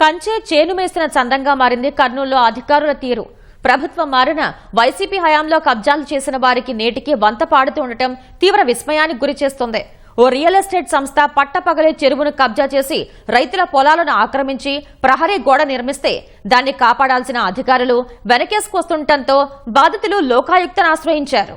కంచే చేను మేసిన చందంగా మారింది కర్నూలులో అధికారుల తీరు. ప్రభుత్వం మారిన వైసీపీ హయాంలో కబ్జాలు చేసిన వారికి నేటికి వంత పాడుతూ ఉండటం తీవ్ర విస్మయానికి గురిచేస్తోంది ఓ రియల్ ఎస్టేట్ సంస్థ పట్టపగలే చెరువును కబ్జా చేసి రైతుల పొలాలను ఆక్రమించి ప్రహరీ గోడ నిర్మిస్తే దాన్ని కాపాడాల్సిన అధికారులు వెనకేసుకొస్తుండటంతో బాధితులు లోకాయుక్తను ఆశ్రయించారు.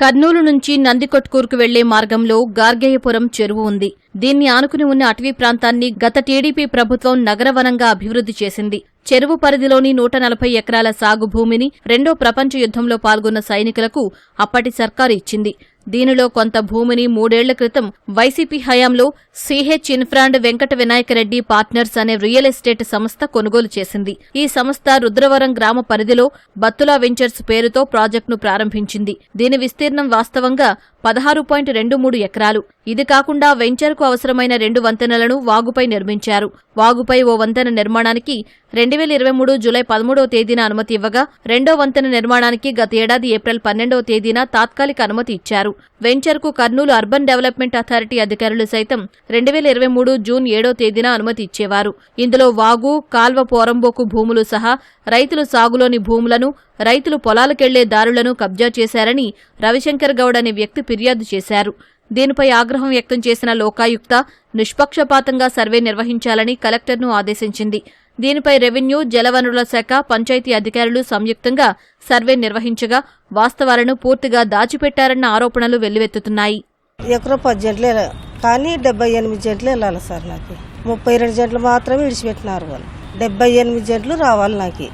కర్నూలు నుంచి నందికొట్కూరుకు వెళ్ళే మార్గంలో గార్గేయపురం చెరువు ఉంది. దీన్ని ఆనుకుని ఉన్న అటవీ ప్రాంతాన్ని గత టీడీపీ ప్రభుత్వం నగరవనంగా అభివృద్ధి చేసింది. చెరువు పరిధిలోని నూట నలభై ఎకరాల సాగు భూమిని రెండో ప్రపంచ యుద్ధంలో పాల్గొన్న సైనికులకు అప్పటి సర్కారు ఇచ్చింది. దీనిలో కొంత భూమిని మూడేళ్ళ క్రితం వైసీపీ హయాంలో CH infra and Venkata Vinayaka Reddy partners అనే రియల్ ఎస్టేట్ సంస్థ కొనుగోలు చేసింది. ఈ సంస్థ రుద్రవరం గ్రామ పరిధిలో బత్తులా వెంచర్స్ పేరుతో ప్రాజెక్టును ప్రారంభించింది. దీని విస్తీర్ణం వాస్తవంగా పదహారు పాయింట్ రెండు మూడు ఎకరాలు. ఇది కాకుండా వెంచర్కు అవసరమైన రెండు వంతెనలను వాగుపై నిర్మించారు. వాగుపై ఓ వంతెన నిర్మాణానికి రెండు వేల ఇరవై మూడు జూలై పదమూడవ తేదీన అనుమతి ఇవ్వగా రెండో వంతెన నిర్మాణానికి గత ఏడాది ఏప్రిల్ పన్నెండవ తేదీన తాత్కాలిక అనుమతి ఇచ్చారు. వెంచర్కు కర్నూలు అర్బన్ డెవలప్మెంట్ అథారిటీ అధికారులు సైతం రెండు వేల ఇరవై మూడు జూన్ ఏడో తేదీన అనుమతి ఇచ్చేవారు. ఇందులో వాగు కాల్వ పోరంబోకు భూములు సహా రైతులు సాగులోని భూములను రైతులు పొలాలకెళ్ళే దారులను కబ్జా చేశారని రవిశంకర్ గౌడ్ అనే వ్యక్తి ఫిర్యాదు చేశారు. దీనిపై ఆగ్రహం వ్యక్తం చేసిన లోకాయుక్త నిష్పక్షపాతంగా సర్వే నిర్వహించాలని కలెక్టర్ను ఆదేశించింది. దీనిపై రెవెన్యూ జలవనరుల శాఖ పంచాయతీ అధికారులు సంయుక్తంగా సర్వే నిర్వహించగా వాస్తవాలను పూర్తిగా దాచిపెట్టారన్న ఆరోపణలు వెల్లువెత్తుతున్నాయి. ఎకరం పది జంటలు కానీ డెబ్బై ఎనిమిది జంటలు వెళ్ళాలి సార్ నాకు. ముప్పై రెండు జంటలు మాత్రమే విడిచిపెట్టినారు వాళ్ళు. డెబ్బై ఎనిమిది జంటలు రావాలి నాకు.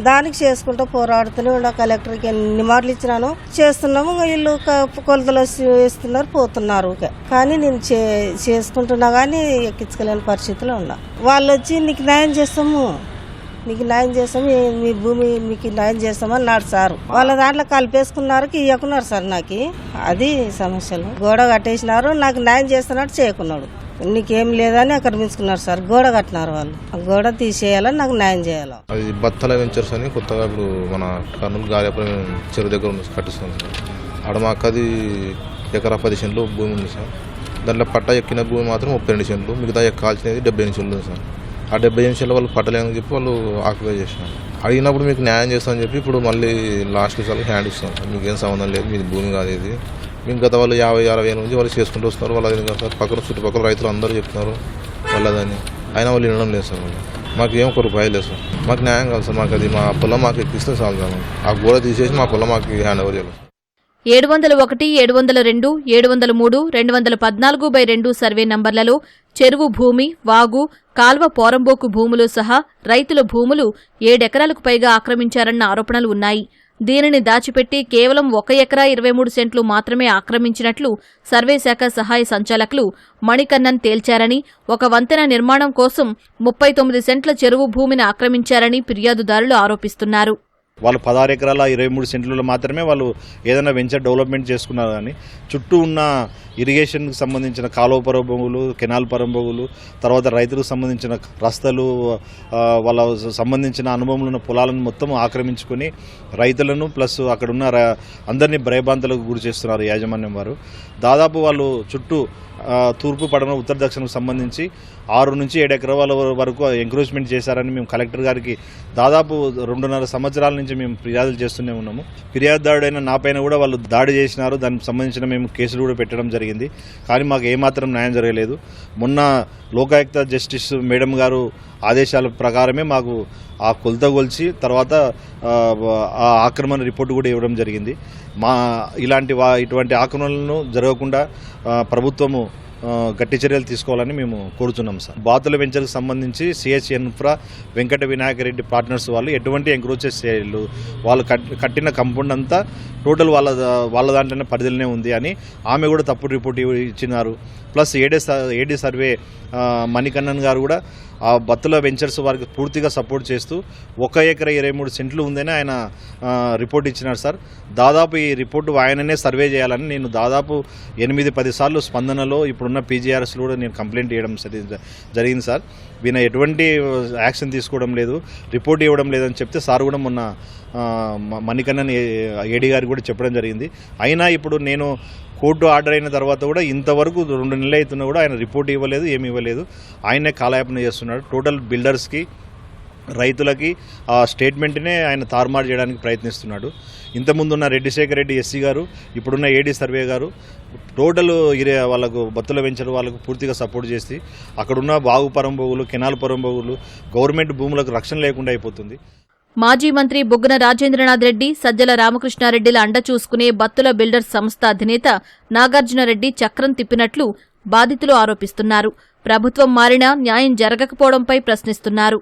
దానికి చేసుకుంటూ పోరాడుతూనే ఉండ. కలెక్టర్కి ఎన్ని మాటలు ఇచ్చినాను చేస్తున్నాము. వీళ్ళు కొలతలు వేస్తున్నారు పోతున్నారు కానీ నేను చే చేసుకుంటున్నా కానీ ఎక్కించుకోలేని పరిస్థితిలో ఉన్నా. వాళ్ళు వచ్చి నీకు న్యాయం చేస్తాము. నీకు న్యాయం చేస్తాము. మీ భూమి మీకు న్యాయం చేస్తామని నాడు సారు. వాళ్ళ దాంట్లో కలిపేసుకున్నారు ఇవ్వకున్నారు సార్ నాకు. అది సమస్యలు. గోడ కట్టేసినారు నాకు న్యాయం చేస్తున్నట్టు చేయకున్నాడు. నీకేం లేదని ఆక్రమించుకున్నారు సార్. గోడ కట్టినారు వాళ్ళు. ఆ గోడ తీసేయాలని నాకు న్యాయం చేయాలి? అది బత్తల వెంచర్స్ అని కొత్తగా ఇప్పుడు మన కర్నూలు గాలిపురం చెరువు దగ్గర ఉంది కట్టిస్తుంది సార్. ఆడ మా అక్కది ఎకరా పది సెంట్లు భూమి ఉంది సార్. దాంట్లో పట్ట ఎక్కిన భూమి మాత్రం ముప్పై రెండు సెంట్లు మిగతా ఎక్కాల్సినది డెబ్బై ఎనిమిది సెంట్లు సార్. ఆ డెబ్బై ఎనిమిది సెంట్లు వాళ్ళు పట్టలేదని చెప్పి వాళ్ళు ఆక్యుపై చేసినారు అడిగినప్పుడు మీకు న్యాయం చేస్తామని చెప్పి ఇప్పుడు మళ్ళీ లాస్ట్ సార్లు హ్యాండ్ ఇస్తాం మీకు ఏం సంబంధం లేదు మీది భూమి కాదు ఇది. మేము గత వాళ్ళు యాభై అరవై ఏళ్ళ నుంచి వాళ్ళు చేసుకుంటూ వస్తున్నారు. వాళ్ళు అది సార్ పక్కన చుట్టుపక్కల రైతులు అందరూ చెప్తున్నారు. వాళ్ళదని. అయినా వాళ్ళు వినడం లేదు సార్ వాళ్ళు. మాకు ఏం ఒక రూపాయి లేదు సార్. మాకు న్యాయం కాదు సార్. మాకు అది మా పొలం మాకు ఎక్కిస్తే చాలు సార్ ఆ గోడ తీసేసి మా పొలం మాకు హ్యాండ్ ఓవర్ చేయాలి ఏడు వందల ఒకటి ఏడు వందల రెండు ఏడు వందల మూడు రెండు వందల పద్నాలుగు బై రెండు సర్వే నంబర్లలో చెరువు భూమి వాగు కాల్వ పోరంబోకు భూములు సహా రైతుల భూములు ఏడెకరాలకు పైగా ఆక్రమించారన్న ఆరోపణలు ఉన్నాయి. దీనిని దాచిపెట్టి కేవలం ఒక ఎకరా ఇరవై మూడు సెంట్లు మాత్రమే ఆక్రమించినట్లు సర్వే శాఖ సహాయ సంచాలకులు మణికన్నన్ తేల్చారని ఒక వంతెన నిర్మాణం కోసం ముప్పై తొమ్మిది సెంట్ల చెరువు భూమిని ఆక్రమించారని ఫిర్యాదుదారులు ఆరోపిస్తున్నారు. వాళ్ళు పదహారు ఎకరాల ఇరవై మూడు సెంట్లలో మాత్రమే వాళ్ళు ఏదైనా వెంచర్ డెవలప్మెంట్ చేసుకున్నారు కానీ చుట్టూ ఉన్న ఇరిగేషన్కి సంబంధించిన కాలువ పరభూములు కెనాల్ పరభూములు తర్వాత రైతులకు సంబంధించిన రస్తలు వాళ్ళ సంబంధించిన అనుభవములు ఉన్న పొలాలను మొత్తం ఆక్రమించుకొని రైతులను ప్లస్ అక్కడ ఉన్న అందరినీ భయభ్రాంతులకు గురి చేస్తున్నారు యాజమాన్యం వారు. దాదాపు వాళ్ళు చుట్టూ తూర్పు పడమ ఉత్తర దక్షిణకు సంబంధించి ఆరు నుంచి ఏడు ఎకరాల వరకు ఎంక్రోచ్మెంట్ చేశారని మేము కలెక్టర్ గారికి దాదాపు రెండున్నర సంవత్సరాల నుంచి మేము ఫిర్యాదులు చేస్తూనే ఉన్నాము. ఫిర్యాదుదారుడైన నా పైన కూడా వాళ్ళు దాడి చేసినారు. దానికి సంబంధించిన మేము కేసులు కూడా పెట్టడం జరిగింది. కానీ మాకు ఏమాత్రం న్యాయం జరగలేదు. మొన్న లోకాయుక్త జస్టిస్ మేడం గారు ఆదేశాల ప్రకారమే మాకు ఆ కొలత కొలిచి తర్వాత ఆ, ఆక్రమణ రిపోర్ట్ కూడా ఇవ్వడం జరిగింది. మా ఇలాంటి వా ఇటువంటి ఆక్రమణలను జరగకుండా ప్రభుత్వము గట్టి చర్యలు తీసుకోవాలని మేము కోరుతున్నాం సార్. బాతుల వెంచర్కి సంబంధించి CH infra Venkata Vinayaka Reddy partners వాళ్ళు ఎటువంటి ఎంక్రోచెస్ చేయలేదు. వాళ్ళు కట్టిన కంపౌండ్ అంతా టోటల్ వాళ్ళ వాళ్ళ దాంట్లోనే పరిధిలోనే ఉంది అని ఆమె కూడా తప్పుడు రిపోర్ట్ ఇచ్చినారు. ప్లస్ ఏడే స- ఏడీ సర్వే మణికన్నన్ గారు కూడా ఆ బత్తుల వెంచర్స్ వారికి పూర్తిగా సపోర్ట్ చేస్తూ ఒక ఎకరా ఇరవై మూడు సెంట్లు ఉందని ఆయన రిపోర్ట్ ఇచ్చినారు సార్. దాదాపు ఈ రిపోర్టు ఆయననే సర్వే చేయాలని నేను దాదాపు ఎనిమిది పది సార్లు స్పందనలో ఇప్పుడు ఉన్న పీజీఆర్ఎస్ కూడా నేను కంప్లైంట్ చేయడం సరి జరిగింది సార్. వీన ఎటువంటి యాక్షన్ తీసుకోవడం లేదు రిపోర్ట్ ఇవ్వడం లేదని చెప్తే సార్ కూడా మొన్న మణికన్నన్ ఏడీ గారికి కూడా చెప్పడం జరిగింది. అయినా ఇప్పుడు నేను కోర్టు ఆర్డర్ అయిన తర్వాత కూడా ఇంతవరకు రెండు నెలలు అవుతున్నా కూడా ఆయన రిపోర్ట్ ఇవ్వలేదు ఏమి ఇవ్వలేదు. ఆయనే కాలయాపన చేస్తున్నాడు. టోటల్ బిల్డర్స్కి రైతులకి ఆ స్టేట్మెంట్నే ఆయన తారుమారు చేయడానికి ప్రయత్నిస్తున్నాడు. ఇంతకుముందు ఉన్న రెడ్డిశేఖర్ రెడ్డి ఎస్సీ గారు ఇప్పుడున్న ఏడీ సర్వే గారు టోటల్ ఇరే వాళ్ళకు బత్తుల వెంచర్ వాళ్ళకు పూర్తిగా సపోర్ట్ చేసి అక్కడున్న బాగు పరంబోగులు కెనాల్ పరంబోగులు గవర్నమెంట్ భూములకు రక్షణ లేకుండా అయిపోతుంది. మాజీ మంత్రి బుగ్గన రాజేంద్రనాథ్ రెడ్డి సజ్జల రామకృష్ణారెడ్డిల అండ చూసుకునే బత్తుల బిల్డర్స్ సంస్థ అధినేత నాగార్జునరెడ్డి చక్రం తిప్పినట్లు బాధితులు ఆరోపిస్తున్నారు. ప్రభుత్వం మారినా న్యాయం జరగకపోవడంపై ప్రశ్నిస్తున్నారు.